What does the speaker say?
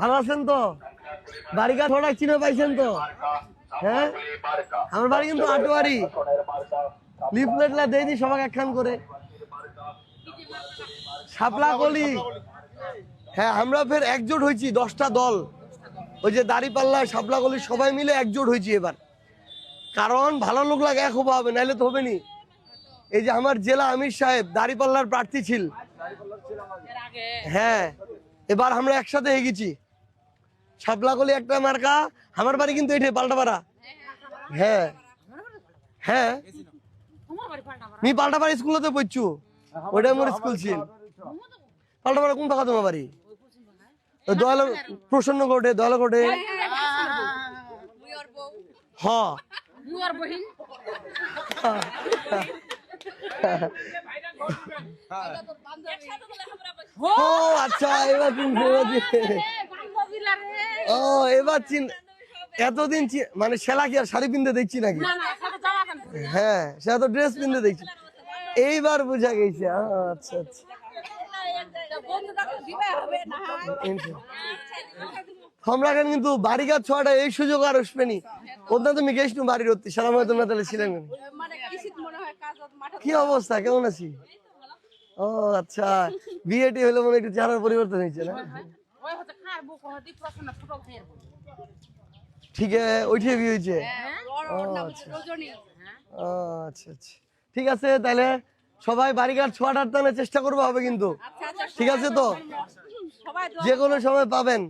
ভালো আছেন তো? বাড়িঘাট হঠাৎ চিনে পাইছেন তো? হ্যাঁ? আমার বাড়ি কিন্তু আটোয়ারি। লিফলেটলা দেয়নি সবাই একখান করে। শাপলা কলি। হ্যাঁ আমরা ফের একজোট হয়েছি দশটা দল। ওই যে দাড়িপাল্লা শাপলা কলি সবাই মিলে একজোট হয়েছি এবার। কারণ ভালো লোক লাগে এক হবা হবে নাইলে তো হবে নি এই যে আমার জেলা আমির সাহেব দাড়িপাল্লার প্রার্থী ছিল। হ্যাঁ এবার আমরা একসাথে এগেছি শাপলাকলি একটা মার্কা, আমার বাড়ি কিন্তু এটাই, পাল্টাপাড়া। হ্যাঁ। হ্যাঁ। মি পাল্টাপাড়া স্কুলতে পড়ছু? ওইটাই মোর স্কুল ছিল। পাল্টাপাড়া কোন পাকা তোমার বাড়ি? দয়াল প্রসন্ন কোটে দয়াল কোটে হ ও আচ্ছা এবার পেরেছি। ও এবার চিন এতদিন মানে সেলা কি আর শাড়ি পিনতে দেখছি নাকি? হ্যাঁ সেটা তো ড্রেস পিনতে দেখছি। এইবার বুঝা গেছে আচ্ছা আচ্ছা। আমরা এখানে কিন্তু বাড়িঘাট ছোয়াটা এই সুযোগ আর আসবেনি। ওদের তুমি গেছ নু বাড়ির অতি সারা মতো না তাহলে ছিলেন কি অবস্থা কেমন আছি? ও আচ্ছা। বিয়েটি হলে মনে একটু চেহারার পরিবর্তন হয়েছে না? ঠিক আছে ওইটাই বিয়ে হয়েছে? ও আচ্ছা ও, আচ্ছা আচ্ছা। ঠিক আছে তাহলে সবাই বাড়িঘাট ছোয়াটার তাহলে চেষ্টা করব হবে কিন্তু। ঠিক আছে তো? যে কোনো সময় পাবেন।